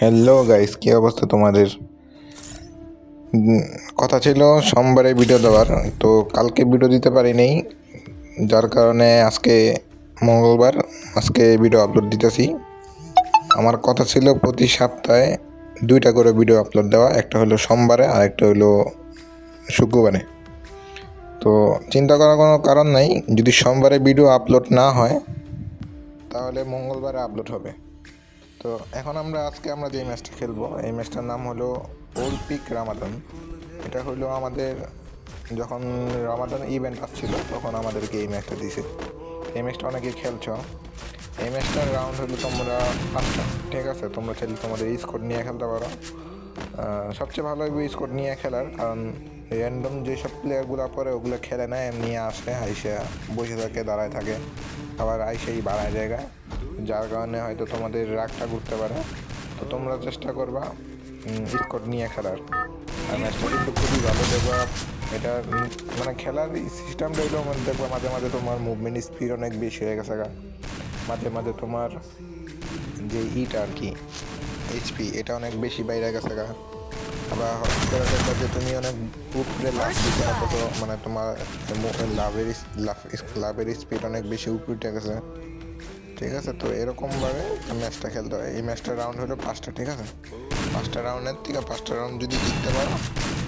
Hello guys কী অবস্থা তোমাদের? কথা ছিল সোমবারে ভিডিও দেওয়ার, তো কালকে ভিডিও দিতে পারি পারিনি, যার কারণে আজকে মঙ্গলবার, আজকে ভিডিও আপলোড দিতেছি। আমার কথা ছিল প্রতি সপ্তাহে দুইটা করে ভিডিও আপলোড দেওয়া, একটা হলো সোমবারে আর একটা হলো শুক্রবারে। তো চিন্তা করার কোনো কারণ নাই, যদি সোমবারে ভিডিও আপলোড না হয়, তাহলে মঙ্গলবারে আপলোড হবে। তো এখন আমরা আজকে আমরা যে ম্যাচটা খেলব, এই ম্যাচটার নাম হলো ওল্ড পিক রামাদান। এটা হলো আমাদের যখন রামাদান ইভেন্ট আসছিল, তখন আমাদেরকে এই ম্যাচটা দিছে এই ম্যাচটা অনেকে খেলছো। এই ম্যাচটার রাউন্ড হলো তোমরা পাঁচটা, ঠিক আছে? তোমরা চাইলে তোমাদের স্কোর নিয়ে খেলতে পারো। সবচেয়ে ভালো হবে স্কোর নিয়ে খেলার, কারণ র্যান্ডম যেসব প্লেয়ারগুলো পরে ওগুলো খেলে না, এমনি আসে আইসা বসে থাকে, দাঁড়ায় থাকে, আবার আইসেই বাড়ায় জায়গায়। যার কারণে হয়তো তোমাদের রাগটা ঘুরতে পারে। তো তোমরা চেষ্টা করবা স্কোর নিয়ে খেলার। আর ম্যাচটা কিন্তু খুবই ভালো দেখবা এটা মানে খেলার সিস্টেমটা হইলেও মানে দেখবা মাঝে মাঝে তোমার মুভমেন্ট স্পিড অনেক বেশি হয়ে গেছে গা। মাঝে মাঝে তোমার যে ইটা আর কি এইচপি এটা অনেক বেশি বাইরে গেছে গা। আবার দেখবা যে তুমি অনেক উপরে লাভ দিতে মানে তোমার লাভের লাভ লাভের স্পিড অনেক বেশি উপরে গেছে। ঠিক আছে? তো এরকমভাবে ম্যাচটা খেলতে হয়। এই ম্যাচটার রাউন্ড হলো পাঁচটা ঠিক আছে? পাঁচটা রাউন্ডের থেকে পাঁচটা রাউন্ড যদি জিততে পারো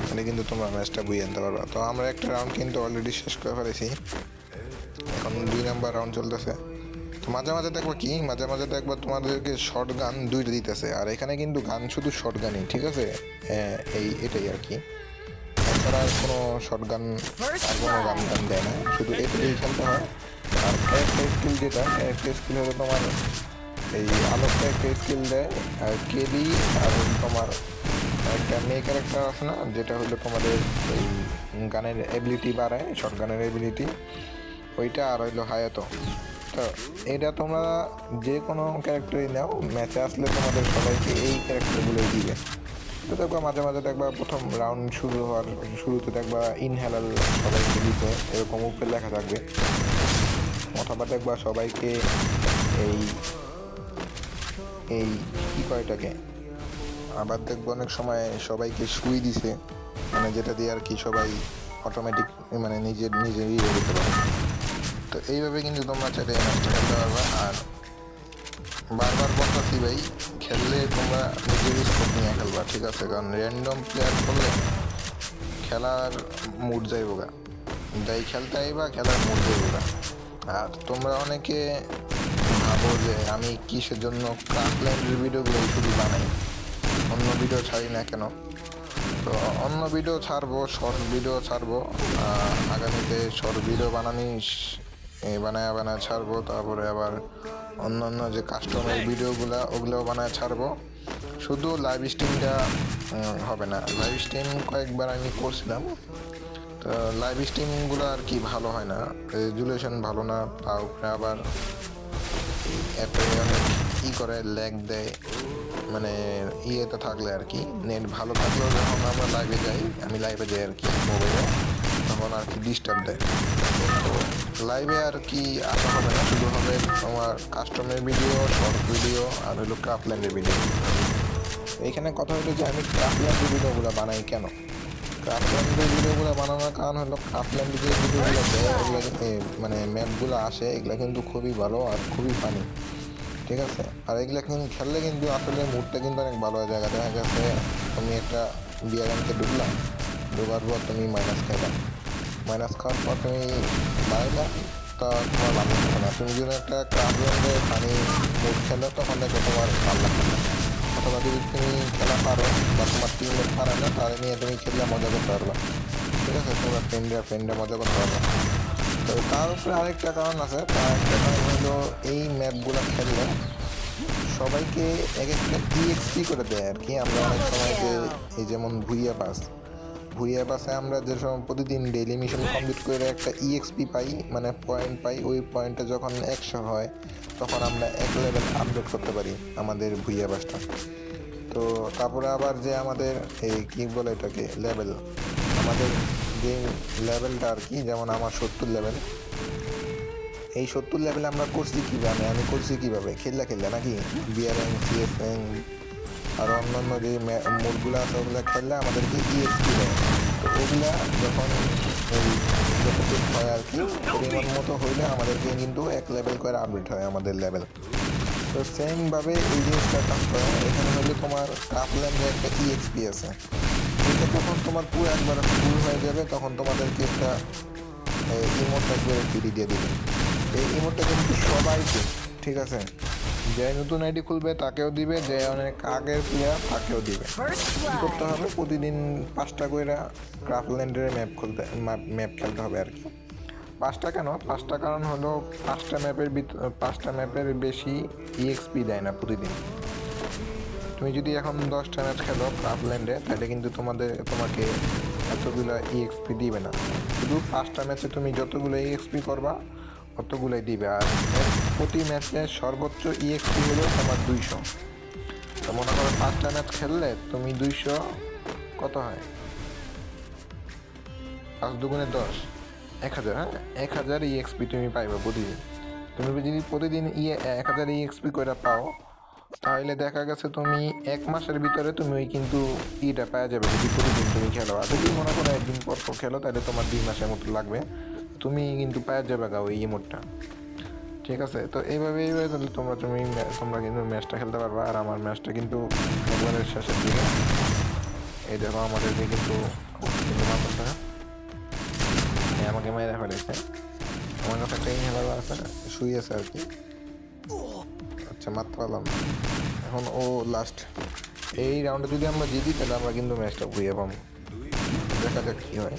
তাহলে কিন্তু তোমরা ম্যাচটা বুঝে আনতে পারো তো আমরা একটা রাউন্ড কিন্তু অলরেডি শেষ করে ফেলেছি। এখন দুই নাম্বার রাউন্ড চলতেছে। তো মাঝে মাঝে দেখব কি? মাঝে মাঝে দেখব তোমাদেরকে শর্ট গান দুইটা দিতেছে। আর এখানে কিন্তু গান শুধু শর্ট গানই ঠিক আছে? হ্যাঁ, এই এটাই আর কি। এছাড়া আর কোনো শর্ট গান আর কোনো গান গান দেয় না। শুধু এটা দিয়েই খেলতে হয়। আর ক্যারেক্টার স্কিল যেটা ক্যারেক্টার স্কিল হলো তোমার এই আলোক ক্যারেক্টার স্কিল দেয়, আর কেলি আর তোমার একটা মেয়ে ক্যারেক্টার আছে না, যেটা হলো তোমাদের এই গানের এবিলিটি বাড়ায় শর্ট গানের এবিলিটি ওইটা আর হইল হায়াত। তো এটা তোমরা যে কোনো ক্যারেক্টারই নাও ম্যাচে আসলে তোমাদের সবাইকে এই ক্যারেক্টারগুলোই দিবে। তো দেখবা মাঝে মাঝে দেখবা প্রথম রাউন্ড শুরু হওয়ার, শুরুতে দেখবা ইনহেলাল সবাইকে দিতে, এরকম উপরে লেখা থাকবে। অথবা দেখবা সবাইকে এই এই কি কয় এটাকে? আবার দেখব অনেক সময় সবাইকে শুই দিছে। মানে যেটা দিয়ে আর কি সবাই অটোমেটিক মানে নিজের নিজের ইয়ে তো এইভাবে কিন্তু তোমরা চাইলে খেলতে পারবে। আর বারবার বলতেছি ভাই, খেললে তোমরা নিজের স্কোপ নিয়ে খেলবা, ঠিক আছে? কারণ র্যান্ডম প্লেয়ার করলে খেলার মুড যাইব গা যাই খেলতে আইবা, খেলার মুড যাইব আর তোমরা অনেকে ভাবো যে আমি কিসের জন্য ক্রাফল্যান্ডের ভিডিওগুলো শুধু বানাই? অন্য ভিডিও ছাড়ি না কেন? তো অন্য ভিডিও ছাড়বো শর্ট ভিডিও ছাড়বো আগামীতে শর্ট ভিডিও বানানি বানায় বানায় ছাড়বো, তারপরে আবার অন্য অন্য যে কাস্টমার ভিডিওগুলো, ওগুলোও বানায় ছাড়বো। শুধু লাইভ স্ট্রিমটা হবে না। লাইভ স্ট্রিম কয়েকবার আমি করছিলাম। লাইভ স্ট্রিমগুলো আর কি ভালো হয় না। রেজুলেশন ভালো না উপরে আবার অ্যাপে অনেক ই করে ল্যাগ দেয় মানে ইয়েতে থাকলে আর কি নেট ভালো থাকলেও যখন আমরা লাইভে যাই, আমি লাইভে যাই আর কি মোবাইলে তখন আর কি ডিস্টার্ব দেয়। তো লাইভে আর কি আসা হবে না, শুধু হবে তোমার কাস্টমের ভিডিও শর্ট ভিডিও আর হলো ক্রাফল্যান্ডের ভিডিও এইখানে কথা হলো যে আমি ক্রাফল্যান্ডের ভিডিওগুলো বানাই কেন? ক্রাফল্যান্ডের ভিডিওগুলো বানানোর কারণ হলো ক্রাফল্যান্ডের যে ভিডিওগুলো দেয়, ওগুলো মানে ম্যাপগুলো আসে, এগুলো কিন্তু খুবই ভালো আর খুবই ফানি ঠিক আছে? আর এগুলো কিন্তু খেললে কিন্তু আসলে মুডটা কিন্তু অনেক ভালো হয় জায়গা দেখা গেছে তুমি একটা বিয়ার আনতে ঢুকলা ঢোকার পর তুমি মাইনাস খাইলা। মাইনাস খাওয়ার পর তুমি বাড়াইলা, তা তোমার ভালো লাগবে না। তুমি যদি একটা ক্রাফল্যান্ডে ফানি মুড খেলো, তখন দেখো তোমার ভালো লাগবে না। অথবা যদি তুমি খেলা পারো, বা তোমার টিমমেট পারে না, তাহলে নিয়ে তুমি খেললে মজা করতে পারবা। ঠিক আছে? তোমরা ফ্রেন্ডরা ফ্রেন্ডরা মজা করতে পারবা। তো তার উপরে আরেকটা কারণ আছে। তার একটা কারণ হলো, এই ম্যাপগুলো খেললে সবাইকে এক একটা ইএক্সপি করে দেয় আর কি। আমরা অনেক সময় যে, এই যেমন ভুইয়া পাস ভুইয়া পাসে আমরা যে সময় প্রতিদিন ডেইলি মিশন কমপ্লিট করে একটা ইএক্সপি পাই মানে পয়েন্ট পাই, ওই পয়েন্টটা যখন একশো হয় তখন আমরা এক লেভেল আপডেট করতে পারি আমাদের ভুইয়া পাসটা তো তারপরে আবার যে আমাদের এই কী বলে এটাকে লেভেল আমাদের যে লেভেলটা আর কি, যেমন আমার সত্তর লেভেল এই সত্তর লেভেলে আমরা করছি কীভাবে? আমি করছি কীভাবে? খেললা খেললা নাকি? বিআরএন সিএসএন আর অন্যান্য যে মোডগুলো আছে, ওগুলো খেললে আমাদেরকে ইএক্সপি দেয়। তো ওগুলা যখন এই যতটুকু হয় আর কি। পরিমাণ মতো হইলে আমাদেরকে কিন্তু এক লেভেল করে আপডেট হয় আমাদের লেভেল তো সেমভাবে এই জিনিসটা কাজ করে। এখানে হলে তোমার কাপল্যান্ডে একটা ইএক্সপি আছে। এটা যখন তোমার পুরো একবার ফুল হয়ে যাবে, তখন তোমাদেরকে একটা ইমোট একবারে ফ্রি দিয়ে দিবে। এই ইমোটটা কিন্তু সবাইকে, ঠিক আছে? যে নতুন আইডি খুলবে তাকেও দিবে যে অনেক আগের প্লেয়ার তাকেও দিবে। করতে হবে? প্রতিদিন পাঁচটা করে ক্রাফল্যান্ডের ম্যাপ খুলতে ম্যাপ খেলতে হবে আর কি। পাঁচটা কেন? পাঁচটা কারণ হলো পাঁচটা ম্যাপের পাঁচটা ম্যাপের বেশি ইএক্সপি দেয় না প্রতিদিন। তুমি যদি এখন দশটা ম্যাচ খেলো ক্রাফল্যান্ডে তাহলে কিন্তু তোমাদের তোমাকে এতগুলো ইএক্সপি দিবে না। শুধু পাঁচটা ম্যাচে তুমি যতগুলো ইএক্সপি করবা অতগুলোই দিবে। আর প্রতি ম্যাচে সর্বোচ্চ ইএক্সপি হলো তোমার দুইশো। তো মনে করো পাঁচটা ম্যাচ খেললে তুমি দুইশো কত হয়? পাঁচ দুগুণে দশ। এক হাজার হ্যাঁ? এক হাজার ইএক্সপি তুমি পাইবে প্রতিদিন। তুমি যদি প্রতিদিন ইয়ে এক হাজার ইএক্সপি করে পাও, তাহলে দেখা গেছে তুমি এক মাসের ভিতরে তুমি ওই কিন্তু ইটা পাওয়া যাবে যদি প্রতিদিন তুমি খেলো। আর যদি মনে করো একদিন পর পর খেলো, তাহলে তোমার দুই মাসের মতো লাগবে। তুমি কিন্তু পাওয়া যাবে গা ওই ইমোটটা। ঠিক আছে, তো এইভাবে এইভাবে তোমরা তুমি তোমরা কিন্তু ম্যাচটা খেলতে পারবা আর আমার ম্যাচটা কিন্তু একবারের শেষের দিকে। এই দেখো আমাদেরকে কিন্তু কিন্তু এই আমাকে মেরে ফেলেছে। আমার কাছে একটা ইনহেলার আছে, শুয়ে আছে আর কি। আচ্ছা মারতে পারলাম। এখন ও লাস্ট এই রাউন্ডে যদি আমরা জিতি, তাহলে আমরা কিন্তু ম্যাচটা বুঝে পাবো। দেখা যাক কী হয়।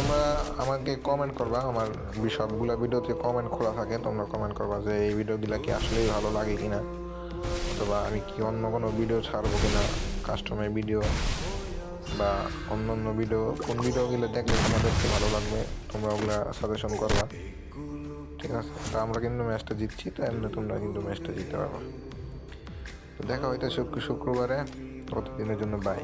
তোমরা আমাকে কমেন্ট করবা, আমার সবগুলা ভিডিওতে কমেন্ট খোলা থাকে, তোমরা কমেন্ট করবা যে এই ভিডিওগুলো কি আসলেই ভালো লাগে কিনা, অথবা আমি কি অন্য কোনো ভিডিও ছাড়বো কিনা কাস্টমার ভিডিও বা অন্য অন্য ভিডিও কোন ভিডিওগুলো দেখলে তোমাদেরকে ভালো লাগবে, তোমরা ওগুলো সাজেশন করবা। ঠিক আছে, তো আমরা কিন্তু ম্যাচটা জিতছি, তো এমনি তোমরা কিন্তু ম্যাচটা জিততে পারবা। দেখা হইতে শুক্র শুক্রবারে, ততদিনের জন্য বাই